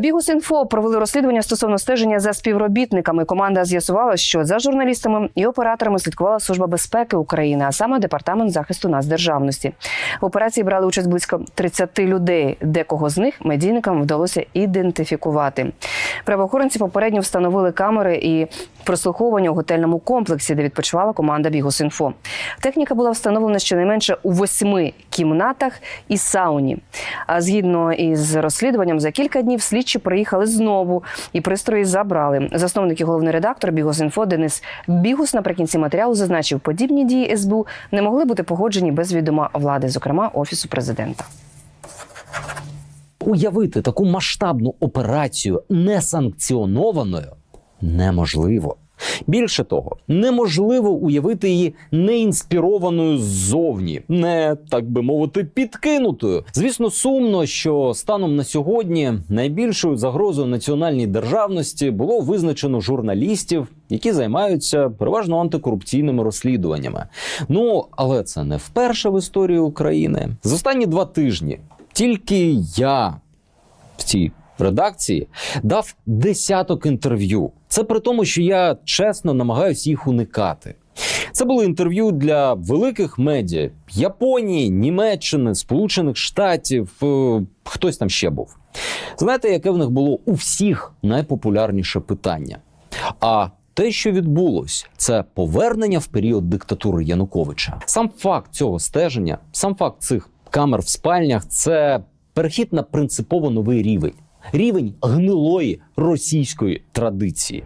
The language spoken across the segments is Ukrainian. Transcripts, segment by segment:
Бігус.Інфо провели розслідування стосовно стеження за співробітниками. Команда з'ясувала, що за журналістами і операторами слідкувала служба безпеки України, а саме департамент захисту нацдержавності. В операції брали участь близько 30 людей. Декого з них медійникам вдалося ідентифікувати. Правоохоронці попередньо встановили камери і прослуховування у готельному комплексі, де відпочивала команда Бігус.Інфо. Техніка була встановлена щонайменше у восьми кімнатах і сауні. А згідно із розслідуванням, за кілька днів слідчі приїхали знову і пристрої забрали. Засновник і головний редактор Бігус.Інфо Денис Бігус наприкінці матеріалу зазначив, подібні дії СБУ не могли бути погоджені без відома влади, зокрема офісу президента. Уявити таку масштабну операцію несанкціонованою неможливо. Більше того, неможливо уявити її неінспірованою ззовні, не так би мовити, підкинутою. Звісно, сумно, що станом на сьогодні найбільшою загрозою національній державності було визначено журналістів, які займаються переважно антикорупційними розслідуваннями. Ну але це не вперше в історії України. За останні два тижні тільки я в цій редакції дав десяток інтерв'ю. Це при тому, що я чесно намагаюся їх уникати. Це були інтерв'ю для великих медіа Японії, Німеччини, Сполучених Штатів, е, хтось там ще був. Знаєте, яке в них було у всіх найпопулярніше питання? А те, що відбулось, це повернення в період диктатури Януковича. Сам факт цього стеження, сам факт цих камер в спальнях це перехід на принципово новий рівень. Рівень гнилої російської традиції.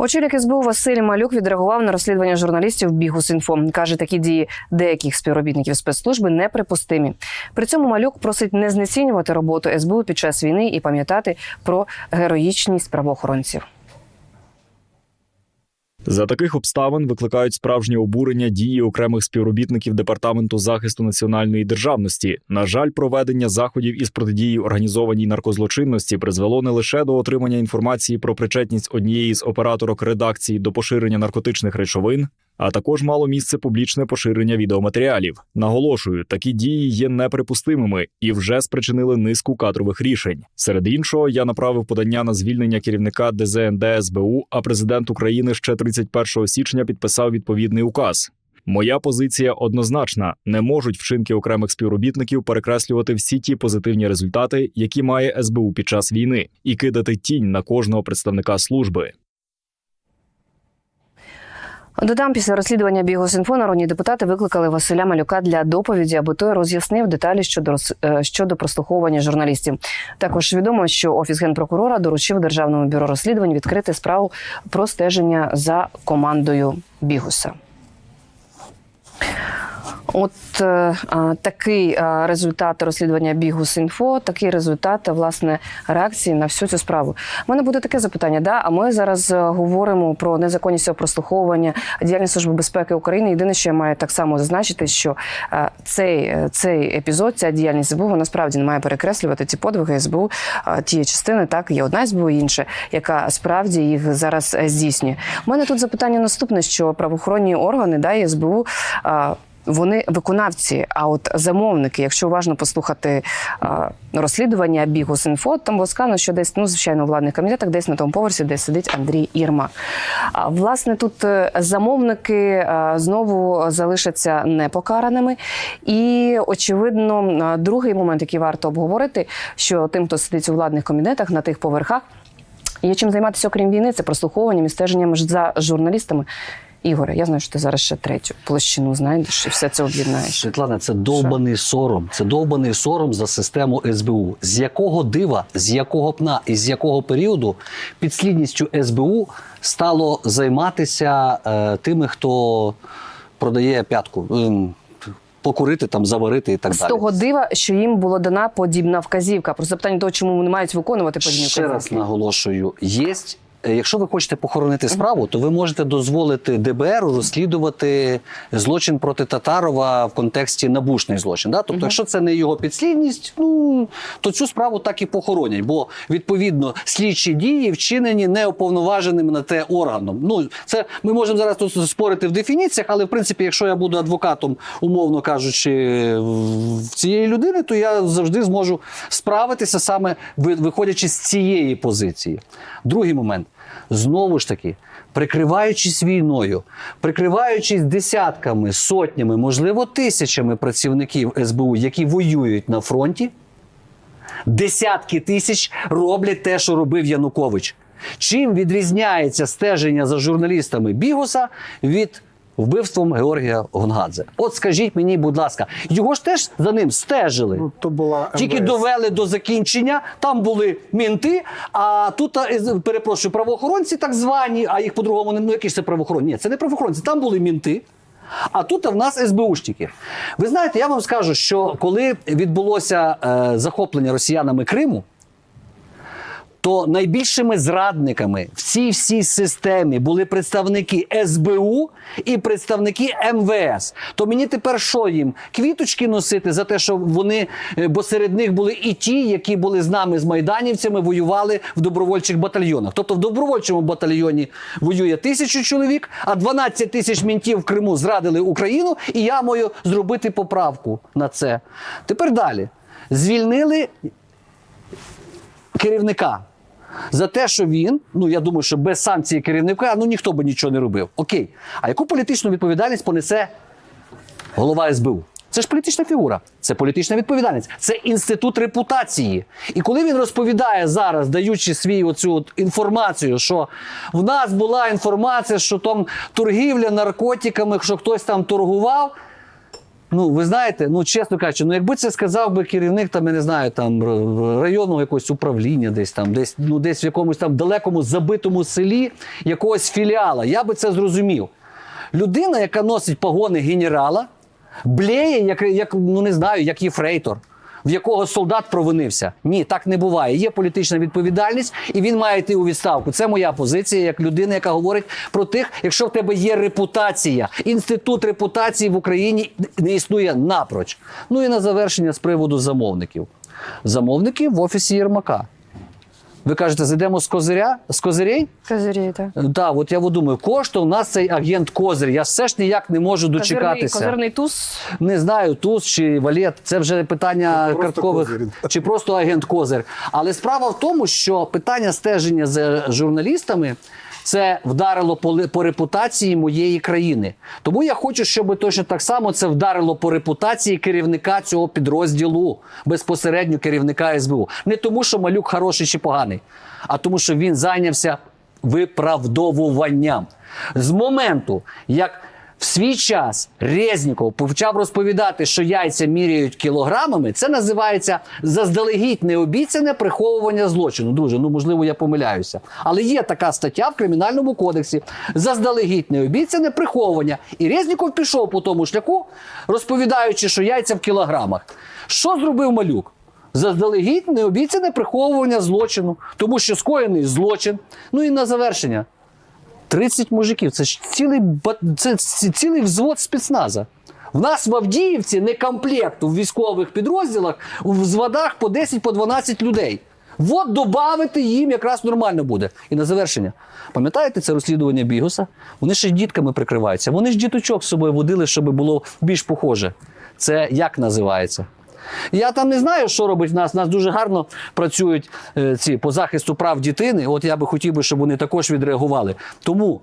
Очільник СБУ Василь Малюк відреагував на розслідування журналістів Бігус.Інфо. Каже, такі дії деяких співробітників спецслужби неприпустимі. При цьому Малюк просить не знецінювати роботу СБУ під час війни і пам'ятати про героїчність правоохоронців. За таких обставин викликають справжнє обурення дії окремих співробітників департаменту захисту національної державності. На жаль, проведення заходів із протидії організованій наркозлочинності призвело не лише до отримання інформації про причетність однієї з операторок редакції до поширення наркотичних речовин, а також мало місце публічне поширення відеоматеріалів. Наголошую, такі дії є неприпустимими і вже спричинили низку кадрових рішень. Серед іншого, я направив подання на звільнення керівника ДЗНД СБУ, а президент України ще 31 січня підписав відповідний указ. Моя позиція однозначна: не можуть вчинки окремих співробітників перекреслювати всі ті позитивні результати, які має СБУ під час війни, і кидати тінь на кожного представника служби. Додам, після розслідування бігосінфо народні депутати викликали Василя Малюка для доповіді, аби той роз'яснив деталі щодо е, щодо прослуховування журналістів. Також відомо, що офіс генпрокурора доручив державному бюро розслідувань відкрити справу про стеження за командою Бігуса. От е, такий а, результат розслідування Бігус.Інфо, такий результат власне реакції на всю цю справу. У мене буде таке запитання. Да, а ми зараз е, говоримо про незаконність цього прослуховування діяльність служби безпеки України. Єдине, що я маю так само зазначити, що е, цей, е, цей епізод, ця діяльність СБУ, вона справді не має перекреслювати ці подвиги СБУ, е, ті частини, так є одна СБУ, інша, яка справді їх зараз е, здійснює. У мене тут запитання наступне: що правоохоронні органи да, СБУ. е, вони виконавці, а от замовники, якщо уважно послухати розслідування Бігус.Інфо, там було сказано, що десь, ну, звичайно, владних комітетах, десь на тому поверсі, де сидить Андрій Ірма. А, власне, тут е, замовники знову залишаться непокараними. І, очевидно, другий момент, який варто обговорити, що тим, хто сидить у владних комітетах на тих поверхах, є чим займатися, окрім війни, це прослуховуванням і стеженням за журналістами. Ігоре, я знаю, що ти зараз ще третю площину знайдеш і все це об'єднаєш. Світлана, це довбаний сором. Це довбаний сором за систему СБУ. З якого дива, з якого пна і з якого періоду підслідністю СБУ стало займатися е, тими, хто продає п'ятку. ем, Покурити там, заварити і так З далі. того дива, що їм була дана подібна вказівка. Про запитання того, чому вони мають виконувати подібні Ще раз наголошую: є е, якщо ви хочете похоронити справу, то ви можете дозволити ДБР розслідувати злочин проти Татарова в контексті набушний злочин. Да? Тобто, якщо це не його підслідність, ну то цю справу так і похоронять, бо відповідно слідчі дії вчинені неуповноваженим на те органом. Ну це ми можемо зараз тут спорити в дефініціях, але в принципі, якщо я буду адвокатом, умовно кажучи, в в цієї людини, то я завжди зможу справитися саме виходячи з цієї позиції. Другий момент знову ж таки. Прикриваючись війною, прикриваючись десятками, сотнями, можливо, тисячами працівників СБУ, які воюють на фронті, десятки тисяч роблять те, що робив Янукович. Чим відрізняється стеження за журналістами Бігуса від вбивством Георгія Гонгадзе? От скажіть мені, будь ласка, його ж теж за ним стежили. Ну, то була Тільки довели до закінчення, там були мінти, а тут, перепрошую, правоохоронці так звані, а їх по-другому не ну які ж це правоохоронці? Ні, це не правоохоронці, там були мінти. А тут в нас СБУшники. Ви знаєте, я вам скажу, що коли відбулося е, захоплення росіянами Криму, то найбільшими зрадниками в цій всій системі були представники СБУ і представники МВС. То мені тепер що їм квіточки носити за те, що вони, е, бо серед них були і ті, які були з нами з майданівцями, воювали в добровольчих батальйонах. Тобто в добровольчому батальйоні воює тисячу чоловік, а 12 тисяч мінтів в Криму зрадили Україну, і я маю зробити поправку на це. Тепер далі звільнили керівника. За те, що він, ну я думаю, що без санкції керівника ну ніхто би нічого не робив. Окей. А яку політичну відповідальність понесе голова СБУ? Це ж політична фігура, це політична відповідальність, це інститут репутації. І коли він розповідає зараз, даючи свій оцю от інформацію, що в нас була інформація, що там торгівля наркотиками, що хтось там торгував. Ну, ви знаєте, ну чесно кажучи, ну якби це сказав би керівник, там я не знаю, там районного якогось управління, десь там, десь ну десь в якомусь там далекому забитому селі якогось філіала, я би це зрозумів. Людина, яка носить погони генерала, блеє, як, як ну не знаю, як єфрейтор. В якого солдат провинився. Ні, так не буває. Є політична відповідальність, і він має йти у відставку. Це моя позиція як людина, яка говорить про тих, якщо в тебе є репутація. Інститут репутації в Україні не існує напроч. Ну і на завершення з приводу замовників. Замовники в офісі Єрмака. Ви кажете, зайдемо з козиря з козирей? Козирі, так. Так, от я думаю, коштує у нас цей агент Козир. Я все ж ніяк не можу дочекатися. козирний туз. Не знаю, туз чи валет, це вже питання Просто карткових Козир. чи просто агент Козир. Але справа в тому, що питання стеження за журналістами. Це вдарило по, по репутації моєї країни. Тому я хочу, щоб точно так само це вдарило по репутації керівника цього підрозділу, безпосередньо керівника СБУ. Не тому, що малюк хороший чи поганий, а тому, що він зайнявся виправдовуванням. З моменту, як в свій час Резніков почав розповідати, що яйця міряють кілограмами. Це називається заздалегідь необіцяне приховування злочину. Друже, ну можливо, я помиляюся. Але є така стаття в кримінальному кодексі: заздалегідь необіцяне приховування. І Резніков пішов по тому шляху, розповідаючи, що яйця в кілограмах. Що зробив малюк? Заздалегідь необіцяне приховування злочину, тому що скоєний злочин. Ну і на завершення. 30 мужиків. Це ж цілий, це цілий взвод спецназа. В нас в Авдіївці не комплект у військових підрозділах, у взводах по 10 по 12 людей. От додати їм якраз нормально буде. І на завершення. Пам'ятаєте це розслідування Бігуса? Вони ще дітками прикриваються. Вони ж діточок з собою водили, щоб було більш похоже. Це як називається? Я там не знаю, що робить в нас. Нас дуже гарно працюють е, ці по захисту прав дитини. От я би хотів би, щоб вони також відреагували. Тому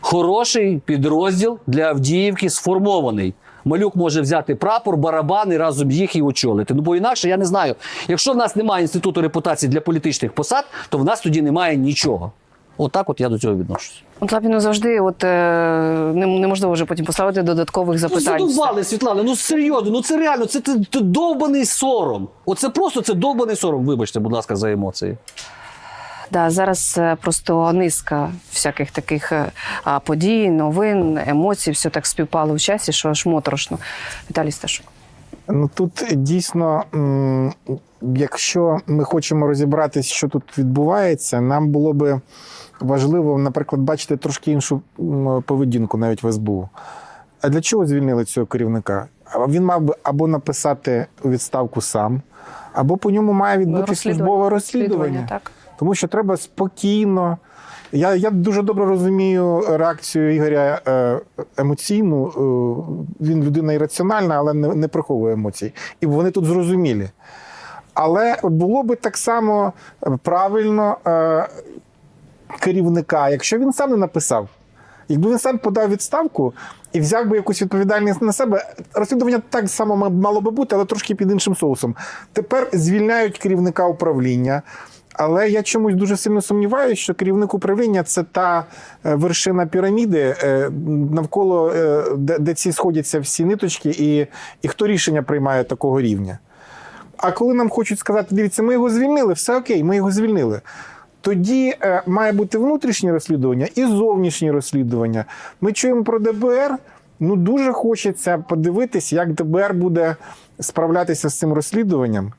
хороший підрозділ для Авдіївки сформований. Малюк може взяти прапор, барабан і разом їх і очолити. Ну бо інакше я не знаю. Якщо в нас немає інституту репутації для політичних посад, то в нас тоді немає нічого. Отак, от я до цього відношусь. От Лапіну завжди, от е, не- неможливо вже потім поставити додаткових Ну, запитань. задовбали, Світлана, ну серйозно, ну це реально, це, це, це довбаний сором. Оце просто це довбаний сором. Вибачте, будь ласка, за емоції. Да, зараз е, просто низка всяких таких е, а, подій, новин, емоцій, все так співпало в часі, що аж моторошно. Віталій Сташук. Ну тут дійсно якщо ми хочемо розібратися, що тут відбувається, нам було би важливо, наприклад, бачити трошки іншу поведінку навіть в СБУ. А для чого звільнили цього керівника? Він мав би або написати відставку сам, або по ньому має відбути службове розслідування. так. Тому що треба спокійно. Я, я дуже добре розумію реакцію Ігоря е, емоційну. Е, Він людина ірраціональна, але не, не приховує емоцій. І вони тут зрозумілі. Але було би так само правильно е, керівника, якщо він сам не написав. Якби він сам подав відставку і взяв би якусь відповідальність на себе, розслідування так само мало би бути, але трошки під іншим соусом. Тепер звільняють керівника управління. Але я чомусь дуже сильно сумніваюся, що керівник управління це та е, вершина піраміди, е, навколо е, де, ці сходяться всі ниточки, і, і хто рішення приймає такого рівня. А коли нам хочуть сказати, дивіться, ми його звільнили, все окей, ми його звільнили. Тоді має бути внутрішнє розслідування і зовнішнє розслідування. Ми чуємо про ДБР. Ну дуже хочеться подивитись, як ДБР буде справлятися з цим розслідуванням,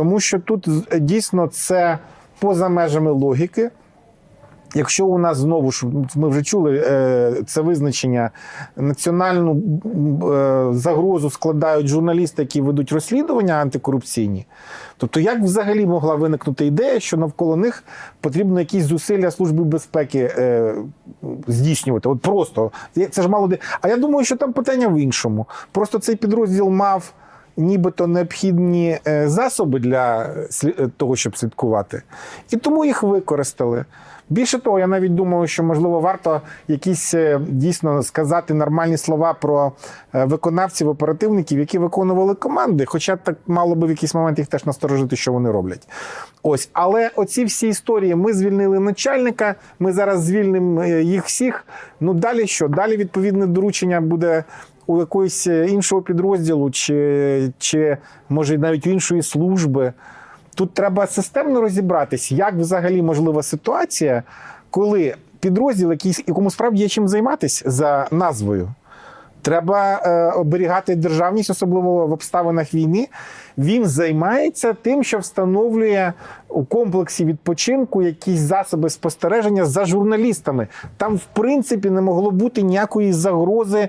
тому що тут дійсно це поза межами логіки. Якщо у нас знову ж ми вже чули е, це визначення, національну е, загрозу складають журналісти, які ведуть розслідування антикорупційні. Тобто, як взагалі могла виникнути ідея, що навколо них потрібно якісь зусилля Служби безпеки е, здійснювати? От просто це ж мало де. А я думаю, що там питання в іншому. Просто цей підрозділ мав. Нібито необхідні е, засоби для е, того, щоб слідкувати, і тому їх використали. Більше того, я навіть думаю, що можливо варто якісь е, дійсно сказати нормальні слова про е, виконавців, оперативників, які виконували команди. Хоча так мало би в якийсь момент їх теж насторожити, що вони роблять. Ось, але оці всі історії. Ми звільнили начальника, ми зараз звільнимо е, їх всіх. Ну далі що? Далі відповідне доручення буде. У якогось е, іншого підрозділу, чи, чи може навіть у іншої служби. Тут треба системно розібратись, як взагалі можлива ситуація, коли підрозділ, якийсь, якому справді є чим займатися за назвою, треба е, оберігати державність, особливо в обставинах війни. Він займається тим, що встановлює у комплексі відпочинку якісь засоби спостереження за журналістами. Там, в принципі, не могло бути ніякої загрози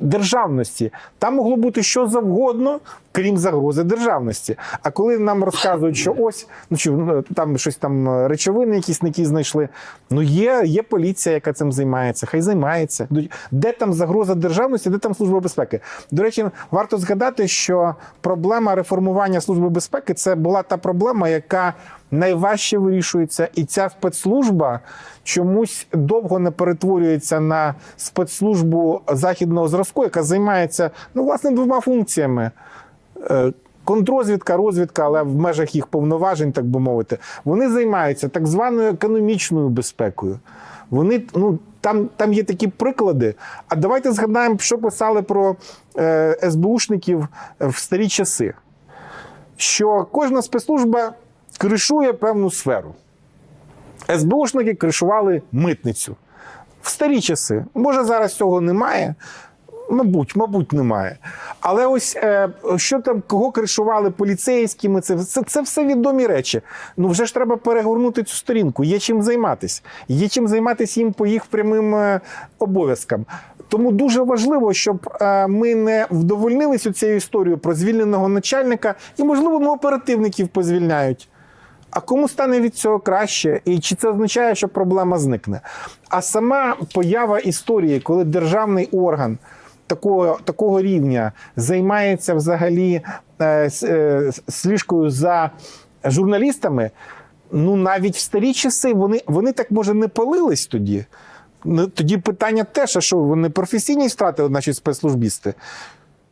державності. Там могло бути що завгодно, крім загрози державності. А коли нам розказують, що ось ну чи ну, там щось там е, речовини, якісь ті знайшли. Ну є, є поліція, яка цим займається. Хай займається. Де там загроза державності, де там служба безпеки? До речі, варто згадати, що проблема реформування служби безпеки це була та проблема, яка найважче вирішується, і ця спецслужба чомусь довго не перетворюється на спецслужбу західного зразку, яка займається ну власне двома функціями. Е, Контрозвідка, розвідка, але в межах їх повноважень, так би мовити, вони займаються так званою економічною безпекою. Вони ну там, там є такі приклади. А давайте згадаємо, що писали про е, СБУшників в старі часи. Що кожна спецслужба кришує певну сферу. СБУшники кришували митницю в старі часи. Може, зараз цього немає. Мабуть, мабуть, немає. Але ось е, що там, кого кришували поліцейськими, це, це, це все відомі речі. Ну вже ж треба перегорнути цю сторінку. Є чим займатися. Є чим займатися їм по їх прямим е, обов'язкам. Тому дуже важливо, щоб е, ми не вдовольнилися цією історією про звільненого начальника, і, можливо, ми оперативників позвільняють. А кому стане від цього краще? І чи це означає, що проблема зникне? А сама поява історії, коли державний орган такого, такого рівня займається взагалі е, е, сліжкою за журналістами, ну навіть в старі часи вони, вони так може не палились тоді. Ну, Тоді питання теж, що вони професійність втратили наші спецслужбісти.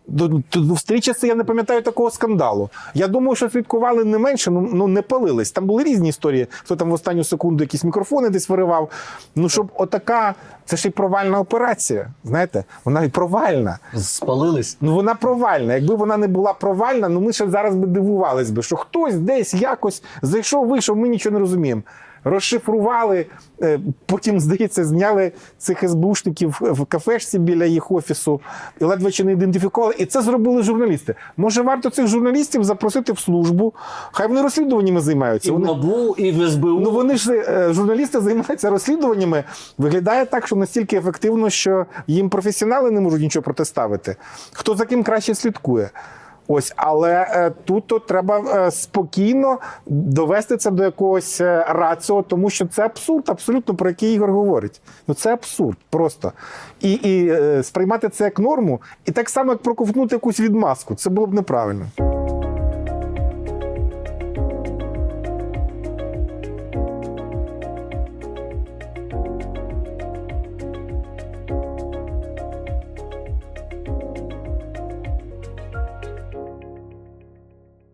До, до, в старі часи я не пам'ятаю такого скандалу. Я думаю, що слідкували не менше, ну, ну не палились. Там були різні історії. Хто там в останню секунду якісь мікрофони десь виривав. Ну, щоб отака, це ж і провальна операція. Знаєте, вона і провальна. Спалились. Ну вона провальна. Якби вона не була провальна, ну ми ще зараз би дивувались би, що хтось десь якось зайшов, вийшов, ми нічого не розуміємо. Розшифрували. е, Потім, здається, зняли цих СБУшників в кафешці біля їх офісу і ледве чи не ідентифікували. І це зробили журналісти. Може, варто цих журналістів запросити в службу? Хай вони розслідуваннями займаються. І в НАБУ, і в СБУ. Ну вони ж е, журналісти займаються розслідуваннями. Виглядає так, що настільки ефективно, що їм професіонали не можуть нічого протиставити. Хто за ким краще слідкує? Ось, але е, тут то треба е, спокійно довести це до якогось е, раціо, тому що це абсурд, абсолютно про який Ігор говорить. Ну це абсурд просто. І, і сприймати це як норму, і так само, як проковтнути якусь відмазку. Це було б неправильно.